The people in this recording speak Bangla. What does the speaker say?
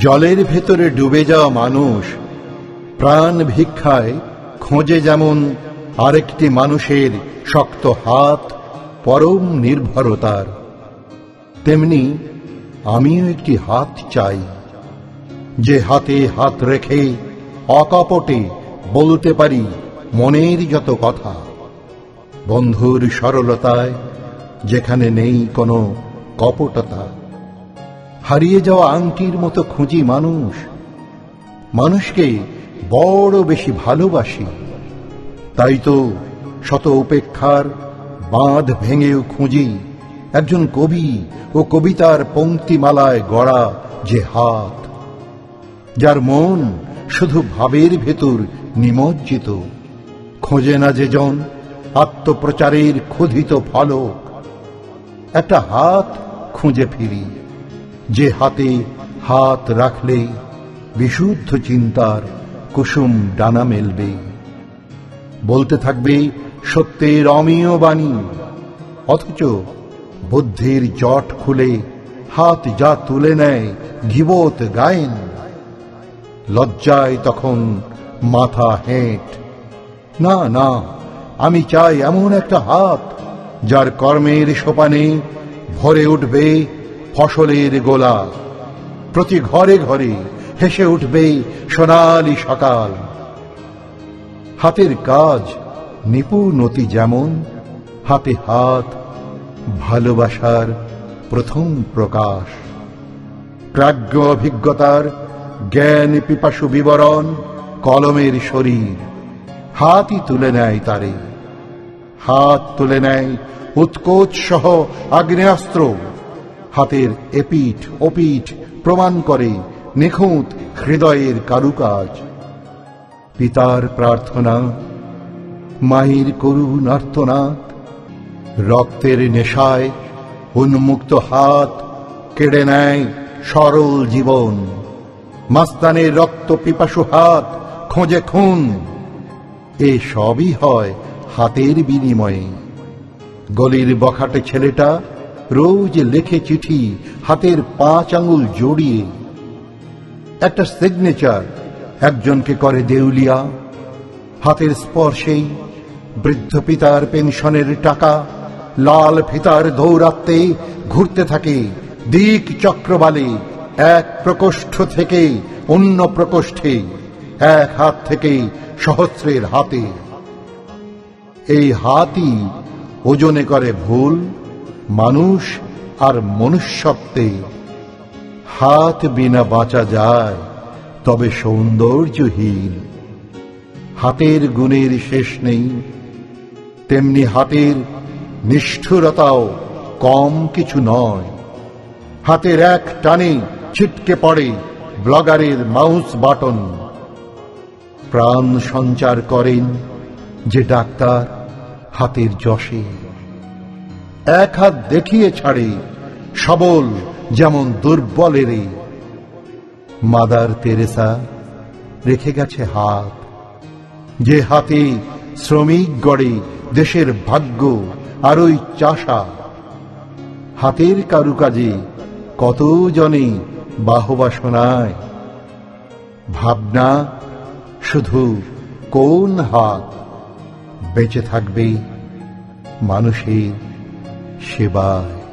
জলের ভেতরে ডুবে যাওয়া মানুষ, প্রাণ ভিক্ষায় খোঁজে যেমন আরেকটি মানুষের শক্ত হাত পরম নির্ভরতার, তেমনি আমিও একটি হাত চাই, যে হাতে হাত রেখে অকপটে বলতে পারি মনের যত কথা। বন্ধুর সরলতায় যেখানে নেই কোনো কপটতা। হারিয়ে যাওয়া আংটির মতো খুঁজি মানুষ। মানুষকে বড় বেশি ভালোবাসি। তাই তো শত উপেক্ষার বাঁধ ভেঙেও খুঁজি একজন কবি ও কবিতার পঙ্ক্তিমালায় গড়া যে হাত, যার মন শুধু ভাবের ভেতর নিমজ্জিত। খোঁজে না যে জন আত্মপ্রচারের ক্ষুধিত ফলক, একটা হাত খুঁজে ফিরি। যে হাতে হাত রাখলে বিশুদ্ধ চিন্তার কুসুম ডানা মেলবে। বলতে থাকবে, সত্যের অমীয় বাণী। অথচ বুদ্ধির জট খুলে হাত যা তুলে নেয় গিবত গায়েন। লজ্জায় তখন মাথা হেঁট, না না, আমি চাই এমন একটা হাত যার কর্মের সোপানে ভরে উঠবে ফসলের গোলা। প্রতি ঘরে ঘরে হেসে উঠবে সোনালি সকাল। হাতের কাজ নিপুণতি যেমন, হাতে হাত ভালোবাসার প্রথম প্রকাশ। প্রাজ্ঞ অভিজ্ঞতার জ্ঞান পিপাসু বিবরণ কলমের শরীর। হাতই তুলে নেয় তারে। হাত তুলে নেয় উৎকোচ সহ আগ্নেয়াস্ত্র। হাতের এপিঠ, ওপিঠ প্রমাণ করে নিখুঁত হৃদয়ের কারুকাজ। পিতার প্রার্থনা, মায়ের করুণ আর্তনাদ রক্তের নেশায় উন্মুক্ত হাত কেড়ে নেয় সরল জীবন। মাস্তানের রক্ত পিপাসু হাত খোঁজে খুন। এ সবই হয় হাতের বিনিময়ে। গলির বখাটে ছেলেটা রোজ লেখে চিঠি হাতের পাঁচ আঙুল জড়িয়ে। একটা সিগনেচার একজনকে করে দেউলিয়া। হাতের স্পর্শেই বৃদ্ধ পিতার পেনশনের টাকা। লাল ফিতার দৌরাত্মে ঘুরতে থাকে দিক চক্রবালে এক প্রকোষ্ঠ থেকে অন্য প্রকোষ্ঠে, এক হাত থেকে সহস্রের হাতে। এই হাতই ওজনে করে ভুল মানুষ আর মনুষ্যত্বে হাত বিনা বাঁচা যায়, তবে সৌন্দর্যহীন। হাতের গুণের শেষ নেই, তেমনি হাতের নিষ্ঠুরতাও কম কিছু নয়। হাতের এক টানে ছিটকে পড়ে ব্লগারের মাউস বাটন। প্রাণ সঞ্চার করেন যে ডাক্তার হাতের যশে। এক হাত দেখিয়ে ছাড়ে সবল যেমন দুর্বলেরে মাদার তেরেসা, রেখে গেছে হাত। যে হাতে শ্রমিক গড়ে দেশের ভাগ্য আর ওই চাষা। হাতের কারুকাজে কত জনে বাহবা শোনায়। ভাবনা শুধু কোন হাত? বেঁচে থাকবে মানুষের शिवाय।